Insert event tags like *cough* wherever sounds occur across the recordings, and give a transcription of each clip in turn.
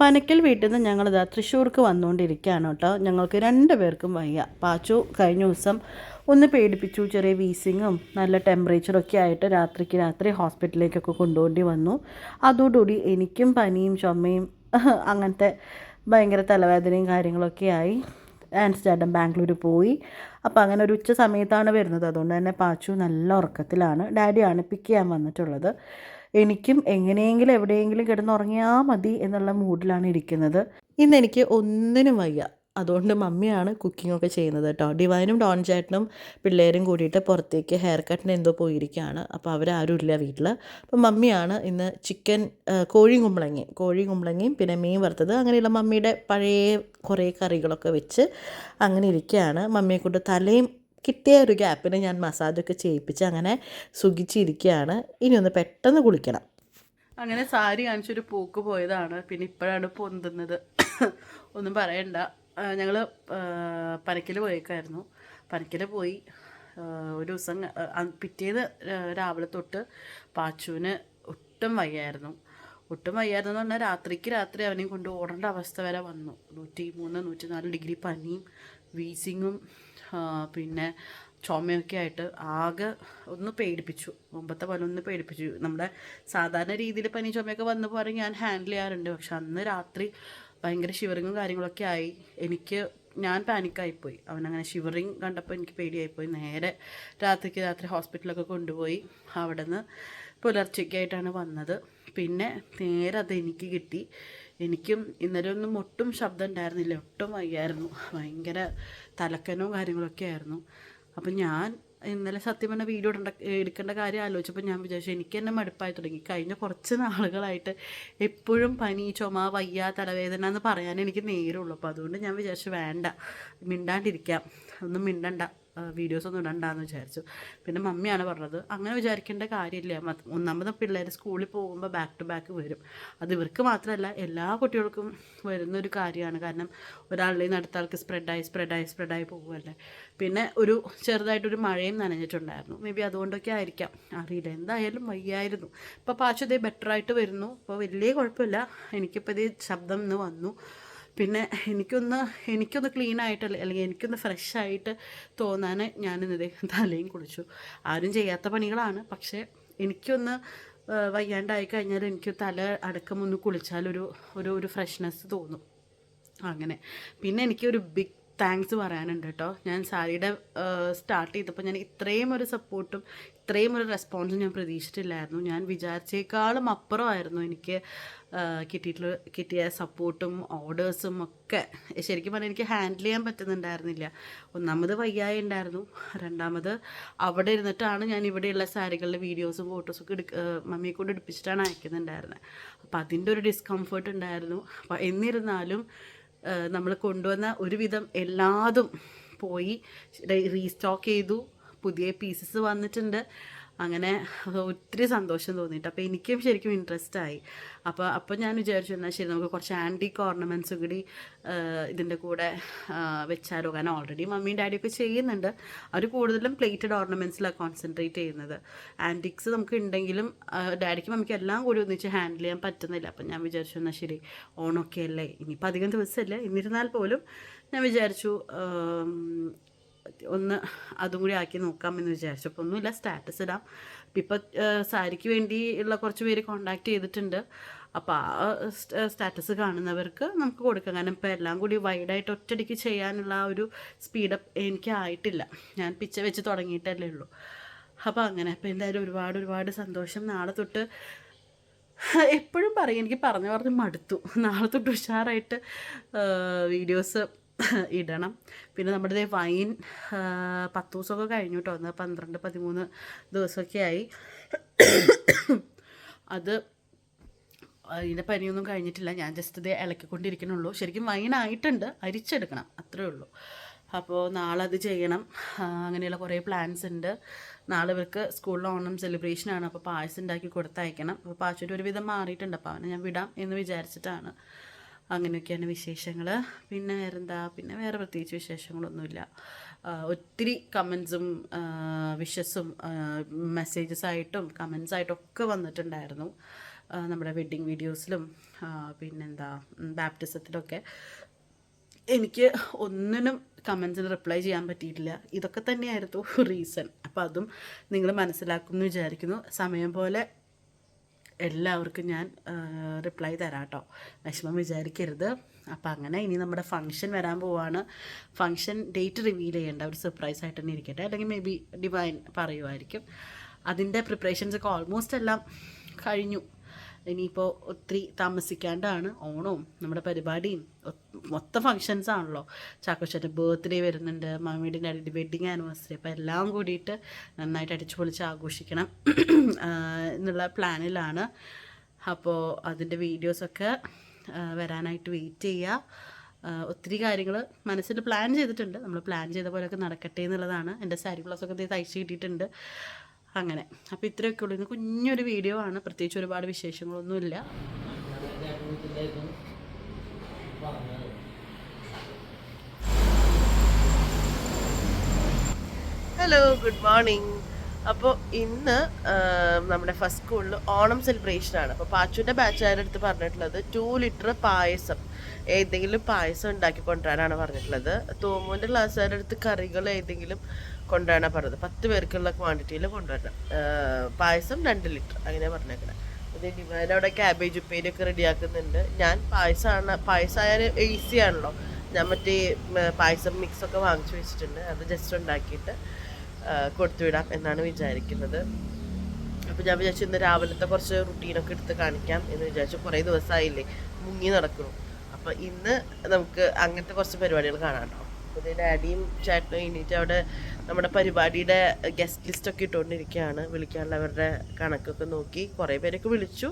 പനക്കൽ വീട്ടിൽ നിന്ന് ഞങ്ങളിതാ തൃശ്ശൂർക്ക് വന്നുകൊണ്ടിരിക്കുകയാണ് കേട്ടോ. ഞങ്ങൾക്ക് രണ്ട് പേർക്കും വയ്യ. പാച്ചു കഴിഞ്ഞ ദിവസം ഒന്ന് പേടിപ്പിച്ചു ചെറിയ വീസിങ്ങും നല്ല ടെമ്പറേച്ചറൊക്കെ ആയിട്ട് രാത്രിക്ക് രാത്രി ഹോസ്പിറ്റലിലേക്കൊക്കെ കൊണ്ടുപോണ്ടി വന്നു. അതോടുകൂടി എനിക്കും പനിയും ചുമയും *laughs* അങ്ങനത്തെ ഭയങ്കര തലവേദനയും കാര്യങ്ങളൊക്കെ ആയി. ചേട്ടൻ ബാംഗ്ലൂർ പോയി. അപ്പോൾ അങ്ങനെ ഒരു ഉച്ച സമയത്താണ് വരുന്നത്. അതുകൊണ്ട് തന്നെ പാച്ചു നല്ല ഉറക്കത്തിലാണ്. ഡാഡിയാണ് പിക്ക് ചെയ്യാൻ വന്നിട്ടുള്ളത്. എനിക്കും എങ്ങനെയെങ്കിലും എവിടെയെങ്കിലും കിടന്നുറങ്ങിയാൽ മതി എന്നുള്ള മൂഡിലാണ് ഇരിക്കുന്നത്. ഇന്ന് എനിക്ക് ഒന്നിനും വയ്യ. അതുകൊണ്ട് മമ്മിയാണ് കുക്കിംഗ് ഒക്കെ ചെയ്യുന്നത് കേട്ടോ. ഡിവൈനും ഡോൺ ചേട്ടനും പിള്ളേരും കൂടിയിട്ട് പുറത്തേക്ക് ഹെയർ കട്ടിന് എന്തോ പോയിരിക്കുകയാണ്. അപ്പോൾ അവരാരും ഇല്ല വീട്ടിൽ അപ്പോൾ മമ്മിയാണ് ഇന്ന് ചിക്കൻ കോഴി കുമ്പളങ്ങയും കോഴി കുമ്പളങ്ങയും പിന്നെ മീൻ വറുത്തത്. അങ്ങനെയുള്ള മമ്മിയുടെ പഴയ കുറേ കറികളൊക്കെ വെച്ച് അങ്ങനെ ഇരിക്കുകയാണ്. മമ്മിയെ കൊണ്ട് തലയും കിട്ടിയ ഒരു ഗ്യാപ്പിന് ഞാൻ മസാജൊക്കെ ചെയ്യിപ്പിച്ച് അങ്ങനെ സുഖിച്ചിരിക്കുകയാണ്. ഇനി ഒന്ന് പെട്ടെന്ന് കുളിക്കണം. അങ്ങനെ സാരി കാണിച്ചൊരു പൂക്ക് പോയതാണ്. പിന്നെ ഇപ്പോഴാണ് പൊന്തുന്നത്. ഒന്നും പറയണ്ട. ഞങ്ങൾ പനക്കിൽ പോയേക്കായിരുന്നു. പനക്കിൽ പോയി. ഒരു ദിവസം പിറ്റേന്ന് രാവിലെ തൊട്ട് പാച്ചുവിന് ഒട്ടും വയ്യായിരുന്നു. ഒട്ടും വയ്യായിരുന്നു പറഞ്ഞാൽ രാത്രിക്ക് രാത്രി അവനെ കൊണ്ട് ഓടേണ്ട അവസ്ഥ വരെ വന്നു. നൂറ്റി മൂന്ന് നൂറ്റി നാല് ഡിഗ്രി പനിയും വീസിങ്ങും പിന്നെ ചുമയൊക്കെ ആയിട്ട് ആകെ ഒന്ന് പേടിപ്പിച്ചു. മുമ്പത്തെ പോലെ ഒന്ന് പേടിപ്പിച്ചു. നമ്മുടെ സാധാരണ രീതിയിൽ പനി ചുമയൊക്കെ വന്നു പോലെ ഞാൻ ഹാൻഡിൽ ചെയ്യാറുണ്ട്. പക്ഷെ അന്ന് രാത്രി ഭയങ്കര ഷിവറിങ്ങും കാര്യങ്ങളൊക്കെ ആയി. എനിക്ക് ഞാൻ പാനിക്കായിപ്പോയി അവനങ്ങനെ ഷിവറിങ് കണ്ടപ്പോൾ എനിക്ക് പേടിയായിപ്പോയി. നേരെ രാത്രിക്ക് രാത്രി ഹോസ്പിറ്റലൊക്കെ കൊണ്ടുപോയി. അവിടെ നിന്ന് പുലർച്ചയ്ക്കായിട്ടാണ് വന്നത്. പിന്നെ നേരെ അത് എനിക്ക് കിട്ടി. എനിക്കും ഇന്നലെ ഒന്നും ഒട്ടും ശബ്ദം ഉണ്ടായിരുന്നില്ല. ഒട്ടും വയ്യായിരുന്നു. ഭയങ്കര തലക്കനവും കാര്യങ്ങളൊക്കെ ആയിരുന്നു. അപ്പം ഞാൻ ഇന്നലെ സത്യം പറഞ്ഞ വീഡിയോ ഇടേണ്ട എടുക്കേണ്ട കാര്യം ആലോചിച്ചപ്പോൾ ഞാൻ വിചാരിച്ചു എനിക്ക് തന്നെ മടുപ്പായി തുടങ്ങി. കഴിഞ്ഞ കുറച്ച് നാളുകളായിട്ട് എപ്പോഴും പനി ചുമ വയ്യ തലവേദന എന്ന് പറയാൻ എനിക്ക് നേരമുള്ളൂ. അപ്പോൾ അതുകൊണ്ട് ഞാൻ വിചാരിച്ചു വേണ്ട മിണ്ടാണ്ടിരിക്കാം. ഒന്നും മിണ്ടണ്ട. വീഡിയോസ് ഒന്നും ഇടണ്ടെന്ന് വിചാരിച്ചു. പിന്നെ മമ്മിയാണ് പറഞ്ഞത് അങ്ങനെ വിചാരിക്കേണ്ട കാര്യമില്ല. ഒന്നാമത് പിള്ളേർ സ്കൂളിൽ പോകുമ്പോൾ ബാക്ക് ടു ബാക്ക് വരും. അത് ഇവർക്ക് മാത്രമല്ല എല്ലാ കുട്ടികൾക്കും വരുന്നൊരു കാര്യമാണ്. കാരണം ഒരാളുടെ നിന്ന് അടുത്ത ആൾക്ക് സ്പ്രെഡായി സ്പ്രെഡായി സ്പ്രെഡായി പോകുമല്ലേ പിന്നെ ഒരു ചെറുതായിട്ടൊരു മഴയും നനഞ്ഞിട്ടുണ്ടായിരുന്നു. മേ ബി അതുകൊണ്ടൊക്കെ ആയിരിക്കാം. അറിയില്ല. എന്തായാലും വയ്യായിരുന്നു. ഇപ്പോൾ പാച്ചു ബെറ്ററായിട്ട് വരുന്നു. ഇപ്പോൾ വലിയ കുഴപ്പമില്ല. എനിക്കിപ്പോൾ ഇതേ ശബ്ദം ഇന്ന് വന്നു. പിന്നെ എനിക്കൊന്ന് എനിക്കൊന്ന് ക്ലീൻ ആയിട്ട് അല്ലെങ്കിൽ എനിക്കൊന്ന് ഫ്രഷ് ആയിട്ട് തോന്നാൻ ഞാനിന്നത് തലയും കുളിച്ചു. ആരും ചെയ്യാത്ത പണികളാണ്. പക്ഷേ എനിക്കൊന്ന് വയ്യാണ്ടായി കഴിഞ്ഞാൽ എനിക്ക് തല അടക്കം ഒന്ന് കുളിച്ചാലൊരു ഒരു ഒരു ഫ്രഷ്നെസ് തോന്നും. അങ്ങനെ. പിന്നെ എനിക്കൊരു ബിഗ് താങ്ക്സ് പറയാനുണ്ട് കേട്ടോ. ഞാൻ സാരിയുടെ സ്റ്റാർട്ട് ചെയ്തപ്പോൾ ഞാൻ ഇത്രയും ഒരു സപ്പോർട്ടും ഇത്രയും ഒരു റെസ്പോൺസും ഞാൻ പ്രതീക്ഷിച്ചിട്ടില്ലായിരുന്നു. ഞാൻ വിചാരിച്ചേക്കാളും അപ്പുറമായിരുന്നു എനിക്ക് കിട്ടിയിട്ടുള്ള കിട്ടിയ സപ്പോർട്ടും ഓർഡേഴ്സും ഒക്കെ ശരിക്കും പറഞ്ഞാൽ എനിക്ക് ഹാൻഡിൽ ചെയ്യാൻ പറ്റുന്നുണ്ടായിരുന്നില്ല. ഒന്നാമത് വയ്യായി ഉണ്ടായിരുന്നു. രണ്ടാമത് അവിടെ ഇരുന്നിട്ടാണ് ഞാൻ ഇവിടെയുള്ള സാരികളുടെ വീഡിയോസും ഫോട്ടോസും ഒക്കെ എടുക്ക മമ്മിയെ കൊണ്ട് എടുപ്പിച്ചിട്ടാണ് അയക്കുന്നുണ്ടായിരുന്നത് അപ്പോൾ അതിന്റെ ഒരു ഡിസ്കംഫേർട്ട് ഉണ്ടായിരുന്നു. അപ്പോൾ എന്നിരുന്നാലും നമ്മൾ കൊണ്ടുവന്ന ഒരുവിധം എല്ലാതും പോയി റീസ്റ്റോക്ക് ചെയ്തു. പുതിയ പീസസ് വന്നിട്ടുണ്ട്. അങ്ങനെ ഒത്തിരി സന്തോഷം തോന്നിയിട്ട്. അപ്പോൾ എനിക്കും ശരിക്കും ഇൻട്രസ്റ്റ് ആയി. അപ്പോൾ അപ്പോൾ ഞാൻ വിചാരിച്ചു എന്നാൽ ശരി നമുക്ക് കുറച്ച് ആന്റിക് ഓർണമെന്റ്സ് കൂടി ഇതിന്റെ കൂടെ വെച്ചാലോ. കാരണം ഓൾറെഡി മമ്മിയും ഡാഡിയൊക്കെ ചെയ്യുന്നുണ്ട്. അവർ കൂടുതലും പ്ലേറ്റഡ് ഓർണമെന്റ്സിലാണ് കോൺസെൻട്രേറ്റ് ചെയ്യുന്നത്. ആന്റിക്സ് നമുക്ക് ഉണ്ടെങ്കിലും ഡാഡിക്ക് മമ്മിക്ക് എല്ലാം കൂടി ഒന്നിച്ച് ഹാൻഡിൽ ചെയ്യാൻ പറ്റുന്നില്ല. അപ്പം ഞാൻ വിചാരിച്ചു എന്നാൽ ശരി ഓണൊക്കെ അല്ലേ? ഇനിയിപ്പോൾ അധികം ദിവസമല്ല എന്നിരുന്നാൽ പോലും ഞാൻ വിചാരിച്ചു ഒന്ന് അതും കൂടി ആക്കി നോക്കാമെന്ന് വിചാരിച്ചു അപ്പോൾ ഒന്നുമില്ല സ്റ്റാറ്റസ് ഇടാം. ഇപ്പം സാരിക്ക് വേണ്ടി ഉള്ള കുറച്ച് പേര് കോണ്ടാക്ട് ചെയ്തിട്ടുണ്ട്. അപ്പോൾ ആ സ്റ്റാറ്റസ് കാണുന്നവർക്ക് നമുക്ക് കൊടുക്കാം. കാരണം ഇപ്പോൾ എല്ലാം കൂടി വൈഡായിട്ട് ഒറ്റടിക്ക് ചെയ്യാനുള്ള ആ ഒരു സ്പീഡപ്പ് എനിക്ക് ആയിട്ടില്ല. ഞാൻ പിച്ച വെച്ച് തുടങ്ങിയിട്ടല്ലേ ഉള്ളൂ. അപ്പോൾ അങ്ങനെ. അപ്പോൾ എന്തായാലും ഒരുപാട് ഒരുപാട് സന്തോഷം. നാളെ തൊട്ട് എപ്പോഴും പറയും എനിക്ക് പറഞ്ഞു പറഞ്ഞ് മടുത്തു. നാളെ തൊട്ട് ഉഷാറായിട്ട് വീഡിയോസ് ഇടണം. പിന്നെ നമ്മുടെ വൈൻ പത്ത് ദിവസമൊക്കെ കഴിഞ്ഞു കേട്ടോ ഒന്ന് പന്ത്രണ്ട് പതിമൂന്ന് ദിവസമൊക്കെ ആയി. അത് അതിന്റെ പനിയൊന്നും കഴിഞ്ഞിട്ടില്ല. ഞാൻ ജസ്റ്റ് ഇത് ഇളക്കിക്കൊണ്ടിരിക്കണുള്ളൂ ശരിക്കും വൈനായിട്ടുണ്ട് അരിച്ചെടുക്കണം. അത്രേ ഉള്ളൂ. അപ്പോൾ നാളെ അത് ചെയ്യണം. അങ്ങനെയുള്ള കുറേ പ്ലാൻസ് ഉണ്ട്. നാളെ ഇവർക്ക് സ്കൂളിൽ ഓണം സെലിബ്രേഷനാണ് അപ്പോൾ പായസം ഉണ്ടാക്കി കൊടുത്തയക്കണം. അപ്പോൾ പാച്ചൊരു ഒരുവിധം മാറിയിട്ടുണ്ട്. അപ്പോൾ അവനെ ഞാൻ വിടാം എന്ന് വിചാരിച്ചിട്ടാണ്. അങ്ങനെയൊക്കെയാണ് വിശേഷങ്ങൾ പിന്നെ വേറെന്താ? പിന്നെ വേറെ പ്രത്യേകിച്ച് വിശേഷങ്ങളൊന്നുമില്ല. ഒത്തിരി കമൻസും വിഷസും മെസ്സേജസ് ആയിട്ടും കമൻസ് ആയിട്ടും ഒക്കെ വന്നിട്ടുണ്ടായിരുന്നു. നമ്മുടെ വെഡ്ഡിങ് വീഡിയോസിലും പിന്നെന്താ ബാപ്റ്റിസത്തിലൊക്കെ എനിക്ക് ഒന്നിനും കമൻസിന് റിപ്ലൈ ചെയ്യാൻ പറ്റിയിട്ടില്ല. ഇതൊക്കെ തന്നെയായിരുന്നു റീസൺ അപ്പോൾ അതും നിങ്ങൾ മനസ്സിലാക്കുമെന്ന് വിചാരിക്കുന്നു. സമയം പോലെ എല്ലാവർക്കും ഞാൻ റിപ്ലൈ തരാം കേട്ടോ വിഷമം വിചാരിക്കരുത്. അപ്പോൾ അങ്ങനെ ഇനി നമ്മുടെ ഫംഗ്ഷൻ വരാൻ പോവാണ്. ഫംഗ്ഷൻ ഡേറ്റ് റിവീൽ ചെയ്യേണ്ട ഒരു സർപ്രൈസ് ആയിട്ട് തന്നെ ഇരിക്കട്ടെ. അല്ലെങ്കിൽ മേ ബി ഡിവൈൻ പറയുമായിരിക്കും അതിന്റെ പ്രിപ്പറേഷൻസ് ഒക്കെ ഓൾമോസ്റ്റ് എല്ലാം കഴിഞ്ഞു. ഇനിയിപ്പോൾ ഒത്തിരി താമസിക്കാണ്ടാണ് ഓണവും നമ്മുടെ പരിപാടിയും മൊത്ത ഫങ്ഷൻസ് ആണല്ലോ. ചാക്കോച്ചന്റെ ബർത്ത്ഡേ വരുന്നുണ്ട് മമ്മിയുടെ ഡാഡിയുടെ വെഡ്ഡിങ് ആനിവേഴ്സറി അപ്പോൾ എല്ലാം കൂടിയിട്ട് നന്നായിട്ട് അടിച്ചു പൊളിച്ച് ആഘോഷിക്കണം എന്നുള്ള പ്ലാനിലാണ് അപ്പോൾ അതിന്റെ വീഡിയോസൊക്കെ വരാനായിട്ട് വെയിറ്റ് ചെയ്യുക ഒത്തിരി കാര്യങ്ങൾ മനസ്സിൽ പ്ലാൻ ചെയ്തിട്ടുണ്ട്. നമ്മൾ പ്ലാൻ ചെയ്ത പോലെയൊക്കെ നടക്കട്ടെ എന്നുള്ളതാണ്. എന്റെ സാരി ബ്ലൗസൊക്കെ തയ്ച്ച് കിട്ടിയിട്ടുണ്ട്. അങ്ങനെ. അപ്പോൾ ഇത്രയൊക്കെ ഉള്ളൂ. ഇന്ന് കുഞ്ഞൊരു വീഡിയോ ആണ്. പ്രത്യേകിച്ച് ഒരുപാട് വിശേഷങ്ങളൊന്നുമില്ല. ഹലോ ഗുഡ് മോർണിംഗ് അപ്പോൾ ഇന്ന് നമ്മുടെ ഫസ്റ്റ് സ്കൂളിൽ ഓണം സെലിബ്രേഷൻ ആണ്. അപ്പോൾ പാച്ചുവിന്റെ ബാച്ചുകാരുടെ അടുത്ത് പറഞ്ഞിട്ടുള്ളത്? ടു ലിറ്റർ പായസം. ഏതെങ്കിലും പായസം ഉണ്ടാക്കി കൊണ്ടുവരാനാണ് പറഞ്ഞിട്ടുള്ളത് തോമുവിന്റെ ക്ലാസ്സുകാരുടെ അടുത്ത് കറികൾ ഏതെങ്കിലും കൊണ്ടുവരാനാണ് പറഞ്ഞത്. പത്ത് പേർക്കുള്ള ക്വാണ്ടിറ്റിയിൽ കൊണ്ടുവരണം. പായസം രണ്ട് ലിറ്റർ. അങ്ങനെ പറഞ്ഞേക്കണേ. ഡിമാൻഡ് അവിടെ ക്യാബേജ് ഉപ്പേരിയൊക്കെ റെഡിയാക്കുന്നുണ്ട്. ഞാൻ പായസമാണ് പായസമായാൽ ഈസി ആണല്ലോ. ഞാൻ മറ്റേ പായസം മിക്സ് ഒക്കെ വാങ്ങിച്ചു വെച്ചിട്ടുണ്ട്. അത് ജസ്റ്റ് ഉണ്ടാക്കിയിട്ട് കൊടുത്തു വിടാം എന്നാണ് വിചാരിക്കുന്നത്. അപ്പോൾ ഞാൻ വിചാരിച്ചു ഇന്ന് രാവിലത്തെ കുറച്ച് റുട്ടീനൊക്കെ എടുത്ത് കാണിക്കാം എന്ന് വിചാരിച്ചു. കുറേ ദിവസമായില്ലേ മുങ്ങി നടക്കുന്നു. അപ്പോൾ ഇന്ന് നമുക്ക് അങ്ങനത്തെ കുറച്ച് പരിപാടികൾ കാണാം കേട്ടോ. അപ്പോൾ ഡാഡിയും ചേട്ടനും എണീറ്റ് അവിടെ നമ്മുടെ പരിപാടിയുടെ ഗസ്റ്റ് ലിസ്റ്റ് ഒക്കെ ഇട്ടുകൊണ്ടിരിക്കുകയാണ്. വിളിക്കാനുള്ളവരുടെ കണക്കൊക്കെ നോക്കി കുറേ പേരൊക്കെ വിളിച്ചു.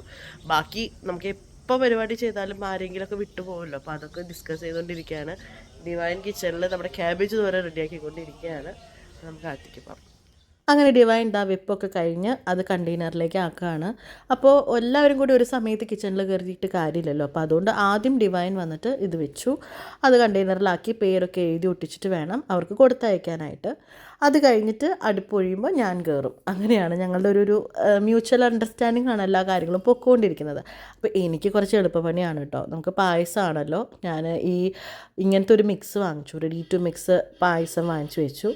ബാക്കി നമുക്ക് എപ്പോൾ പരിപാടി ചെയ്താലും ആരെങ്കിലും ആരെങ്കിലുമൊക്കെ വിട്ടുപോകുമല്ലോ. അപ്പോൾ അതൊക്കെ ഡിസ്കസ് ചെയ്തുകൊണ്ടിരിക്കുകയാണ്. ഡിവൈൻ കിച്ചണിൽ നമ്മുടെ ക്യാബേജ് ദൂരെ റെഡിയാക്കിക്കൊണ്ടിരിക്കുകയാണ് നമുക്ക് ആദ്യത്തേക്ക് പോകാം. അങ്ങനെ ഡിവൈൻ ദാ വെപ്പൊക്കെ കഴിഞ്ഞ് അത് കണ്ടെയ്നറിലേക്ക് ആക്കുകയാണ് അപ്പോൾ എല്ലാവരും കൂടി ഒരു സമയത്ത് കിച്ചണിൽ കയറിയിട്ട് കാര്യമില്ലല്ലോ. അപ്പോൾ അതുകൊണ്ട് ആദ്യം ഡിവൈൻ വന്നിട്ട് ഇത് വെച്ചു. അത് കണ്ടെയ്നറിലാക്കി പേരൊക്കെ എഴുതി ഒട്ടിച്ചിട്ട് വേണം അവർക്ക് കൊടുത്തയക്കാനായിട്ട്. അത് കഴിഞ്ഞിട്ട് അടുപ്പൊഴിയുമ്പോൾ ഞാൻ കയറും അങ്ങനെയാണ് ഞങ്ങളുടെ ഒരു ഒരു മ്യൂച്വൽ അണ്ടർസ്റ്റാൻഡിംഗ് ആണ് എല്ലാ കാര്യങ്ങളും പൊക്കോണ്ടിരിക്കുന്നത്. അപ്പോൾ എനിക്ക് കുറച്ച് എളുപ്പപ്പണിയാണ് കേട്ടോ. നമുക്ക് പായസമാണല്ലോ ഞാൻ ഈ ഇങ്ങനത്തെ ഒരു മിക്സ് വാങ്ങിച്ചു. റെഡി ടു മിക്സ് പായസം വാങ്ങിച്ചു വെച്ചു.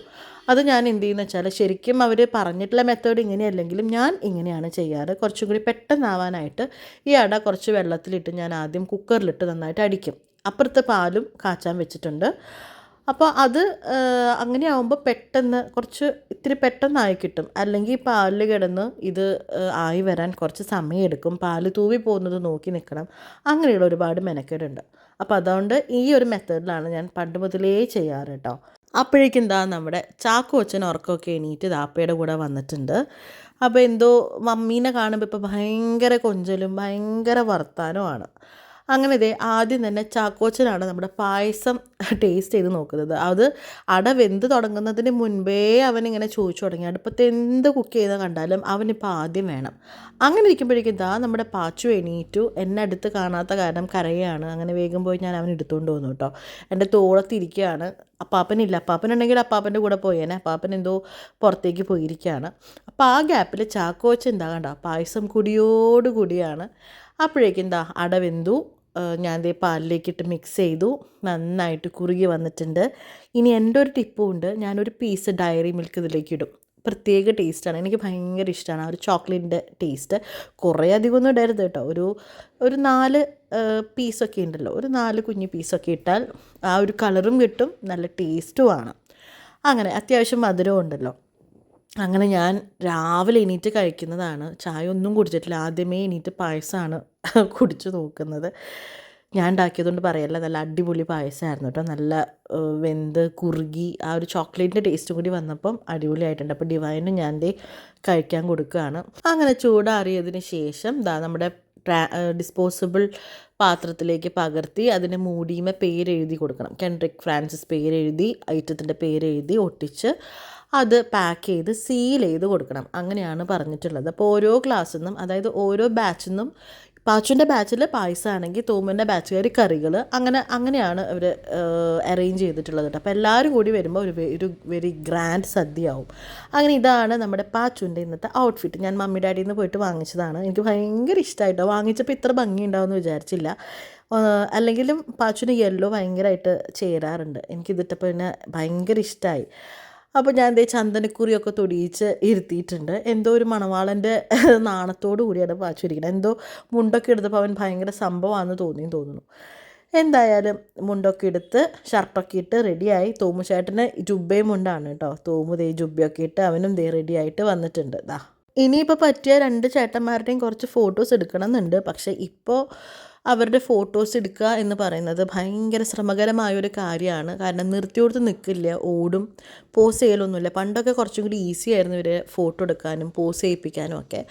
അത് ഞാൻ എന്ത് ചെയ്യുന്ന വെച്ചാൽ ശരിക്കും അവർ പറഞ്ഞിട്ടുള്ള മെത്തേഡ് ഇങ്ങനെയല്ലെങ്കിലും ഞാൻ ഇങ്ങനെയാണ് ചെയ്യാറ്. കുറച്ചും കൂടി പെട്ടെന്നാവാനായിട്ട് ഈ അട കുറച്ച് വെള്ളത്തിലിട്ട് ഞാൻ ആദ്യം കുക്കറിലിട്ട് നന്നായിട്ട് അടിക്കും. അപ്പുറത്തെ പാലും കാച്ചാൻ വെച്ചിട്ടുണ്ട്. അപ്പോൾ അത് അങ്ങനെ ആവുമ്പോൾ പെട്ടെന്ന് കുറച്ച് ഇത്തിരി പെട്ടെന്നായി കിട്ടും. അല്ലെങ്കിൽ പാലിൽ കിടന്ന് ഇത് ആയി വരാൻ കുറച്ച് സമയമെടുക്കും പാൽ തൂവി പോകുന്നത് നോക്കി നിൽക്കണം അങ്ങനെയുള്ള ഒരുപാട് മെനക്കേടുണ്ട്. അപ്പോൾ അതുകൊണ്ട് ഈ ഒരു മെത്തേഡിലാണ് ഞാൻ പണ്ട് മുതലേ ചെയ്യാറ് കേട്ടോ അപ്പോഴേക്കും എന്താ നമ്മുടെ ചാക്കോ അച്ഛൻ ഉറക്കമൊക്കെ എണീറ്റ് ദാപ്പയുടെ കൂടെ വന്നിട്ടുണ്ട്. അപ്പോൾ എന്തോ മമ്മീനെ കാണുമ്പോൾ ഇപ്പോൾ ഭയങ്കര കൊഞ്ചലും ഭയങ്കര വർത്താനമാണ് അങ്ങനെ ഇതേ ആദ്യം തന്നെ ചാക്കോച്ചനാണ് നമ്മുടെ പായസം ടേസ്റ്റ് ചെയ്ത് നോക്കുന്നത്. അത് അട വെന്ത് തുടങ്ങുന്നതിന് മുൻപേ അവനിങ്ങനെ ചോദിച്ചു തുടങ്ങി. അടുപ്പത്ത് എന്ത് കുക്ക് ചെയ്താൽ കണ്ടാലും അവനിപ്പോൾ ആദ്യം വേണം. അങ്ങനെ ഇരിക്കുമ്പോഴേക്കും ഇതാ നമ്മുടെ പാച്ചു എണീറ്റു. എന്നെ അടുത്ത് കാണാത്ത കാരണം കരയാണ്. അങ്ങനെ വേഗം പോയി ഞാൻ അവൻ എടുത്തുകൊണ്ട് വന്നു കേട്ടോ. എന്റെ തോളത്തിരിക്കുകയാണ് അപ്പാപ്പനില്ല. അപ്പാപ്പനുണ്ടെങ്കിൽ അപ്പാപ്പന്റെ കൂടെ പോയേനെ. അപ്പാപ്പൻ എന്തോ പുറത്തേക്ക് പോയിരിക്കുകയാണ്. അപ്പോൾ ആ ഗ്യാപ്പിൽ ചാക്കോച്ച് എന്താ കണ്ട? പായസം കുടിയോട് കൂടിയാണ്. അപ്പോഴേക്കും എന്താ അട വെന്തു. ഏഹ് ഞാൻ ദേ പാലിലേക്കിട്ട് മിക്സ് ചെയ്തു. നന്നായിട്ട് കുറുകി വന്നിട്ടുണ്ട്. ഇനി എന്റെ ഒരു ടിപ്പും ഉണ്ട്. ഞാനൊരു പീസ് ഡയറി മിൽക്ക് ഇതിലേക്ക് ഇടും. പ്രത്യേക ടേസ്റ്റാണ് എനിക്ക് ഭയങ്കര ഇഷ്ടമാണ് ആ ഒരു ചോക്ലേറ്റിന്റെ ടേസ്റ്റ് കുറേ അധികം ഒന്നും ഇടരുത് കേട്ടോ. ഒരു ഒരു നാല് പീസൊക്കെ ഉണ്ടല്ലോ. ഒരു നാല് കുഞ്ഞു പീസൊക്കെ ഇട്ടാൽ ആ ഒരു കളറും കിട്ടും. നല്ല ടേസ്റ്റുമാണ് അങ്ങനെ അത്യാവശ്യം മധുരവും ഉണ്ടല്ലോ. അങ്ങനെ ഞാൻ രാവിലെ എണീറ്റ് കഴിക്കുന്നതാണ്. ചായ ഒന്നും കുടിച്ചിട്ടില്ല. ആദ്യമേ എണീറ്റ് പായസമാണ് *laughs* കുടിച്ചു നോക്കുന്നത്. ഞാൻ ഉണ്ടാക്കിയതുകൊണ്ട് പറയല്ല നല്ല അടിപൊളി പായസമായിരുന്നു കേട്ടോ. നല്ല വെന്ത് കുറുകി ആ ഒരു ചോക്ലേറ്റിന്റെ ടേസ്റ്റും കൂടി വന്നപ്പം അടിപൊളിയായിട്ടുണ്ട്. അപ്പോൾ ഡിവൈനും ഞാൻ ദേ കഴിക്കാൻ കൊടുക്കുകയാണ്. അങ്ങനെ ചൂടാറിയതിന് ശേഷം ദാ നമ്മുടെ ഡിസ്പോസിബിൾ പാത്രത്തിലേക്ക് പകർത്തി അതിന് മൂടിയുമേ പേരെഴുതി കൊടുക്കണം. കെൻഡ്രിക് ഫ്രാൻസിസ് പേരെഴുതി ഐറ്റത്തിന്റെ പേരെഴുതി ഒട്ടിച്ച് അത് പാക്ക് ചെയ്ത് സീൽ ചെയ്ത് കൊടുക്കണം. അങ്ങനെയാണ് പറഞ്ഞിട്ടുള്ളത്. അപ്പോൾ ഓരോ ക്ലാസ്സിൽ നിന്നും അതായത് ഓരോ ബാച്ചിൽ നിന്നും പാച്ചുവിന്റെ ബാച്ചിൽ പായസമാണെങ്കിൽ തോമുവിന്റെ ബാച്ചുകാർ കറികൾ അങ്ങനെ അങ്ങനെയാണ് അവർ അറേഞ്ച് ചെയ്തിട്ടുള്ളത് കേട്ടോ. അപ്പോൾ എല്ലാവരും കൂടി വരുമ്പോൾ ഒരു ഒരു വെരി ഗ്രാൻഡ് സദ്യയാവും. അങ്ങനെ ഇതാണ് നമ്മുടെ പാച്ചുവിന്റെ ഇന്നത്തെ ഔട്ട്ഫിറ്റ് ഞാൻ മമ്മി ഡാഡിയിൽ നിന്ന് പോയിട്ട് വാങ്ങിച്ചതാണ്. എനിക്ക് ഭയങ്കര ഇഷ്ടമായിട്ടോ വാങ്ങിച്ചപ്പോൾ ഇത്ര ഭംഗി ഉണ്ടാവുമെന്ന് വിചാരിച്ചില്ല. അല്ലെങ്കിലും പാച്ചുവിന് യെല്ലോ ഭയങ്കരമായിട്ട് ചേരാറുണ്ട്. എനിക്കിതിട്ടപ്പോൾ പിന്നെ ഭയങ്കര ഇഷ്ടമായി അപ്പോൾ ഞാൻ എന്തേ ചന്ദനക്കുറിയൊക്കെ തൊടിയിച്ച് ഇരുത്തിയിട്ടുണ്ട്. എന്തോ ഒരു മണവാളന്റെ *laughs* നാണത്തോടു കൂടിയാണ് വാച്ചിരിക്കുന്നത്. എന്തോ മുണ്ടൊക്കെ എടുത്തപ്പോൾ അവൻ ഭയങ്കര സംഭവമാണെന്ന് തോന്നി തോന്നുന്നു. എന്തായാലും മുണ്ടൊക്കെ എടുത്ത് ഷർട്ടൊക്കെ ഇട്ട് റെഡിയായി. തോമു ചേട്ടന് ജുബയും മുണ്ടാണ് കേട്ടോ. തോമു ദേ ജുബയൊക്കെ ഇട്ട് അവനും ദേ റെഡിയായിട്ട് വന്നിട്ടുണ്ട്. ദാ. ഇനിയിപ്പോൾ പറ്റിയ രണ്ട് ചേട്ടന്മാരുടെയും കുറച്ച് ഫോട്ടോസ് എടുക്കണം എന്നുണ്ട് പക്ഷേ ഇപ്പോൾ അവരുടെ ഫോട്ടോസ് എടുക്കുക എന്ന് പറയുന്നത് ഭയങ്കര ശ്രമകരമായ ഒരു കാര്യമാണ്. കാരണം നിർത്തിയോടുത്ത് നിൽക്കില്ല ഓടും പോസ് ചെയ്യലൊന്നുമില്ല. പണ്ടൊക്കെ കുറച്ചും കൂടി ഈസി ആയിരുന്നു ഇവരെ ഫോട്ടോ എടുക്കാനും പോസ് ചെയ്യിപ്പിക്കാനും ഒക്കെ.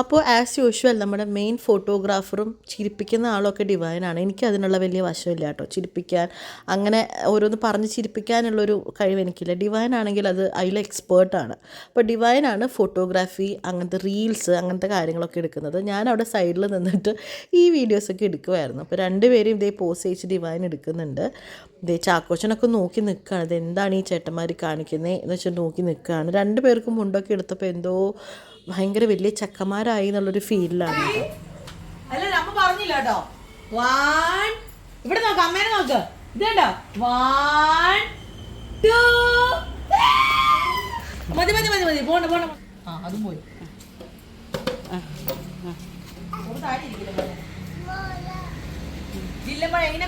അപ്പോൾ ആസ് യൂഷ്വൽ നമ്മുടെ മെയിൻ ഫോട്ടോഗ്രാഫറും ചിരിപ്പിക്കുന്ന ആളൊക്കെ ഡിവൈനാണ് എനിക്ക് അതിനുള്ള വലിയ വശമില്ല കേട്ടോ. ചിരിപ്പിക്കാൻ അങ്ങനെ ഓരോന്ന് പറഞ്ഞ് ചിരിപ്പിക്കാനുള്ളൊരു കഴിവ് എനിക്കില്ല. ഡിവൈൻ ആണെങ്കിൽ അത് അതിൽ എക്സ്പേർട്ടാണ് അപ്പോൾ ഡിവൈനാണ് ഫോട്ടോഗ്രാഫി അങ്ങനത്തെ റീൽസ് അങ്ങനത്തെ കാര്യങ്ങളൊക്കെ എടുക്കുന്നത്. ഞാൻ അവിടെ സൈഡിൽ നിന്നിട്ട് ഈ വീഡിയോസൊക്കെ എടുക്കുമായിരുന്നു അപ്പോൾ രണ്ടുപേരും ഇതേ പോസ് ചെയ്ച്ച് ഡിവൈൻ എടുക്കുന്നുണ്ട്. ഇതേ ചാക്കോച്ചനൊക്കെ നോക്കി നിൽക്കുകയാണ് ഇത് എന്താണ് ഈ ചേട്ടന്മാർ കാണിക്കുന്നത് എന്ന് വെച്ചാൽ നോക്കി നിൽക്കുകയാണ് രണ്ട് പേർക്കും മുണ്ടൊക്കെ എടുത്തപ്പോൾ എന്തോ ഭയങ്കര വലിയ ചക്കന്മാരായി എന്നുള്ളൊരു ഫീലിലാണ്. അല്ല നമ്മ പറഞ്ഞില്ല കേട്ടോ. വൺ ഇവിടെ നോക്ക് അമ്മേനെ നോക്ക്. വൺ ടു മതി മതി മതി മതി. പോണ്ട പോണ്ട. ആ അതും പോയി. ജില്ലമ്പഴ എങ്ങനെ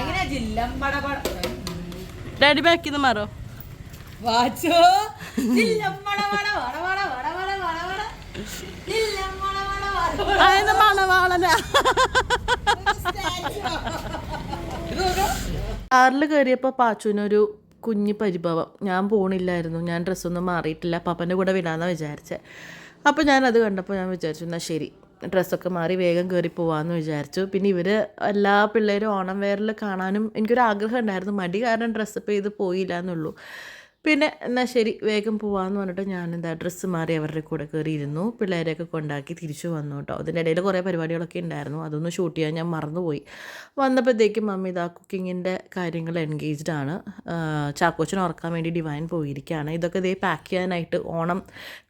എങ്ങനെയാ ജില്ലമ്പട ഡാഡി ബാക്കിന്ന് മാറോ? വാച്ചോ. അതെന്താ മണവാളനാ കാറിൽ കയറിയപ്പോൾ പാച്ചുവിനൊരു കുഞ്ഞു പരിഭവം. ഞാൻ പോണില്ലായിരുന്നു. ഞാൻ ഡ്രസ്സൊന്നും മാറിയിട്ടില്ല. പപ്പന്റെ കൂടെ വിടാമെന്നാണ് വിചാരിച്ചത് അപ്പോൾ ഞാനത് കണ്ടപ്പോൾ ഞാൻ വിചാരിച്ചു എന്നാൽ ശരി. ഡ്രസ്സൊക്കെ മാറി വേഗം കയറി പോവാമെന്ന് വിചാരിച്ചു. പിന്നെ ഇവർ എല്ലാ പിള്ളേരും ഓണം വെയറിൽ കാണാനും എനിക്കൊരു ആഗ്രഹം ഉണ്ടായിരുന്നു. മടി കാരണം ഡ്രസ്സപ്പ് ചെയ്ത് പോയില്ല എന്നുള്ളൂ പിന്നെ എന്നാൽ ശരി വേഗം പോവാമെന്ന് പറഞ്ഞിട്ട് ഞാൻ എന്താ ഡ്രസ്സ് മാറി അവരുടെ കൂടെ കയറിയിരുന്നു പിള്ളേരെയൊക്കെ കൊണ്ടാക്കി തിരിച്ചു വന്നു കേട്ടോ അതിന്റെ ഇടയിൽ കുറേ പരിപാടികളൊക്കെ ഉണ്ടായിരുന്നു. അതൊന്ന് ഷൂട്ട് ചെയ്യാൻ ഞാൻ മറന്നുപോയി. വന്നപ്പോഴത്തേക്കും മമ്മി ഇതാ കുക്കിങ്ങിന്റെ കാര്യങ്ങൾ എൻഗേജ്ഡ് ആണ്. ചാക്കോച്ചൻ ഓർക്കാൻ വേണ്ടി ഡിവൈൻ പോയിരിക്കുകയാണ്. ഇതൊക്കെ ഇതേ പാക്ക് ചെയ്യാനായിട്ട് ഓണം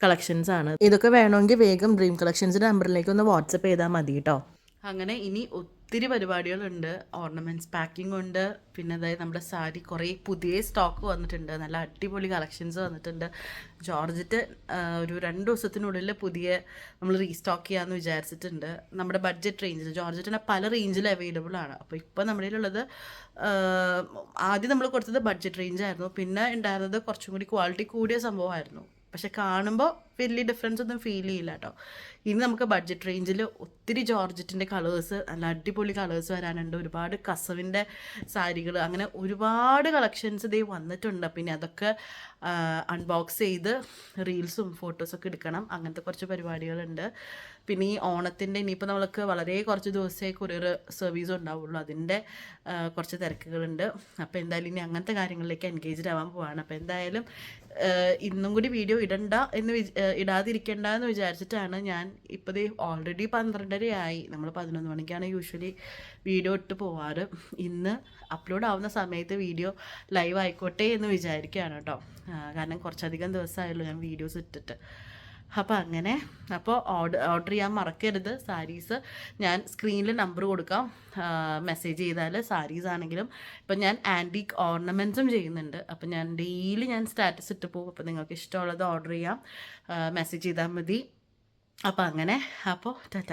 കളക്ഷൻസ് ആണ്. ഇതൊക്കെ വേണമെങ്കിൽ വേഗം ഡ്രീം കളക്ഷൻസിന്റെ നമ്പറിലേക്ക് ഒന്ന് വാട്സപ്പ് ചെയ്താൽ മതി കേട്ടോ അങ്ങനെ ഇനി ഒത്തിരി പരിപാടികളുണ്ട്. ഓർണമെന്റ്സ് പാക്കിംഗ് ഉണ്ട്. പിന്നെ അതായത് നമ്മുടെ സാരി കുറേ പുതിയ സ്റ്റോക്ക് വന്നിട്ടുണ്ട്. നല്ല അടിപൊളി കളക്ഷൻസ് വന്നിട്ടുണ്ട്. ജോർജറ്റ് ഒരു രണ്ട് ദിവസത്തിനുള്ളിൽ പുതിയ നമ്മൾ റീസ്റ്റോക്ക് ചെയ്യാമെന്ന് വിചാരിച്ചിട്ടുണ്ട്. നമ്മുടെ ബഡ്ജറ്റ് റേഞ്ചിൽ ജോർജറ്റിന് പല റേഞ്ചിൽ അവൈലബിൾ ആണ്. അപ്പോൾ ഇപ്പോൾ നമ്മുടെ ഉള്ളത് ആദ്യം നമ്മൾ കൊടുത്തത് ബഡ്ജറ്റ് റേഞ്ചായിരുന്നു പിന്നെ ഉണ്ടായിരുന്നത് കുറച്ചും കൂടി ക്വാളിറ്റി കൂടിയ സംഭവമായിരുന്നു. പക്ഷെ കാണുമ്പോൾ വലിയ ഡിഫറൻസ് ഒന്നും ഫീൽ ചെയ്യില്ല കേട്ടോ ഇനി നമുക്ക് ബഡ്ജറ്റ് റേഞ്ചിൽ ഒത്തിരി ജോർജറ്റിന്റെ കളേഴ്സ് നല്ല അടിപൊളി കളേഴ്സ് വരാനുണ്ട്. ഒരുപാട് കസവിന്റെ സാരികൾ അങ്ങനെ ഒരുപാട് കളക്ഷൻസ് ഇതേ വന്നിട്ടുണ്ട്. പിന്നെ അതൊക്കെ അൺബോക്സ് ചെയ്ത് റീൽസും ഫോട്ടോസൊക്കെ എടുക്കണം. അങ്ങനത്തെ കുറച്ച് പരിപാടികളുണ്ട്. പിന്നെ ഈ ഓണത്തിന്റെ ഇനിയിപ്പോൾ നമ്മൾക്ക് വളരെ കുറച്ച് ദിവസമേ കൊറിയർ സർവീസ് ഉണ്ടാവുള്ളൂ. അതിന്റെ കുറച്ച് തിരക്കുകളുണ്ട്. അപ്പോൾ എന്തായാലും ഇനി അങ്ങനത്തെ കാര്യങ്ങളിലേക്ക് എൻഗേജ്ഡ് ആവാൻ പോവാണ്. അപ്പോൾ എന്തായാലും ഇന്നും കൂടി വീഡിയോ ഇടണ്ട എന്ന് ഇടാതിരിക്കണ്ട എന്ന് വിചാരിച്ചിട്ടാണ് ഞാൻ ഇപ്പോൾ ഓൾറെഡി പന്ത്രണ്ടരയായി. നമ്മൾ പതിനൊന്ന് മണിക്കാണ് യൂഷ്വലി വീഡിയോ ഇട്ട് പോവാറ്. ഇന്ന് അപ്ലോഡ് ആവുന്ന സമയത്ത് വീഡിയോ ലൈവ് ആയിക്കോട്ടെ എന്ന് വിചാരിക്കുകയാണ് കേട്ടോ കാരണം കുറച്ചധികം ദിവസമായല്ലോ ഞാൻ വീഡിയോസ് ഇട്ടിട്ട്. അപ്പോൾ അങ്ങനെ അപ്പോൾ ഓർഡർ ഓർഡർ ചെയ്യാൻ മറക്കരുത്. സാരീസ് ഞാൻ സ്ക്രീനിൽ നമ്പർ കൊടുക്കാം. മെസ്സേജ് ചെയ്താൽ സാരീസ് ആണെങ്കിലും. ഇപ്പം ഞാൻ ആന്റീക്ക് ഓർണമെന്റ്സും ചെയ്യുന്നുണ്ട്. അപ്പം ഞാൻ ഡെയിലി ഞാൻ സ്റ്റാറ്റസ് ഇട്ട് പോകും. അപ്പോൾ നിങ്ങൾക്ക് ഇഷ്ടമുള്ളത് ഓർഡർ ചെയ്യാം. മെസ്സേജ് ചെയ്താൽ മതി. അപ്പോൾ അങ്ങനെ അപ്പോൾ ടാറ്റ.